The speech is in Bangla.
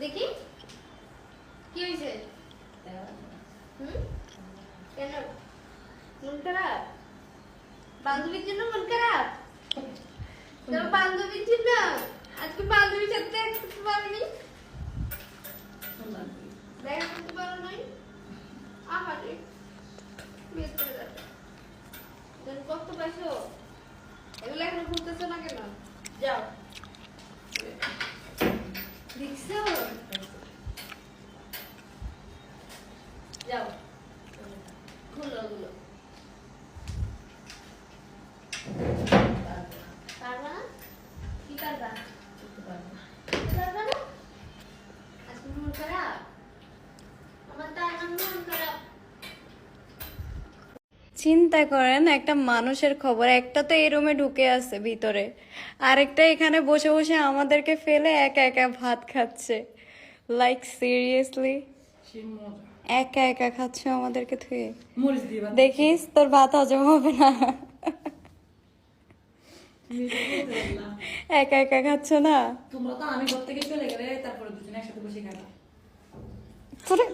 দেখি কি হয়েছে বান্ধবীর জন্য মন খারাপ তোর বান্ধবীর জন্য আজকে বান্ধবীর সাথে দেখা করতে দেখা করতে পারো নাই? আমারে বিয়ে করে পাইছো এগুলো এখন ঘুরতেছো না কেন? যাও। দেখছ? যাও। খুলো ওগুলো চিন্তা করেন একটা মানুষের খবর একটা তো এই রুমে ঢুকে আছে ভিতরে আরেকটা এখানে বসে বসে আমাদেরকে ফেলে একা একা ভাত খাচ্ছে। লাইক সিরিয়াসলি একা একা খাচ্ছে আমাদেরকে থুয়ে? দেখিস তোর ভাত হজম হবে না। একা একা খাচ্ছ না? তোমরা তো আমি চলে গেলে তারপরে দুজনে একসাথে বসে তোরে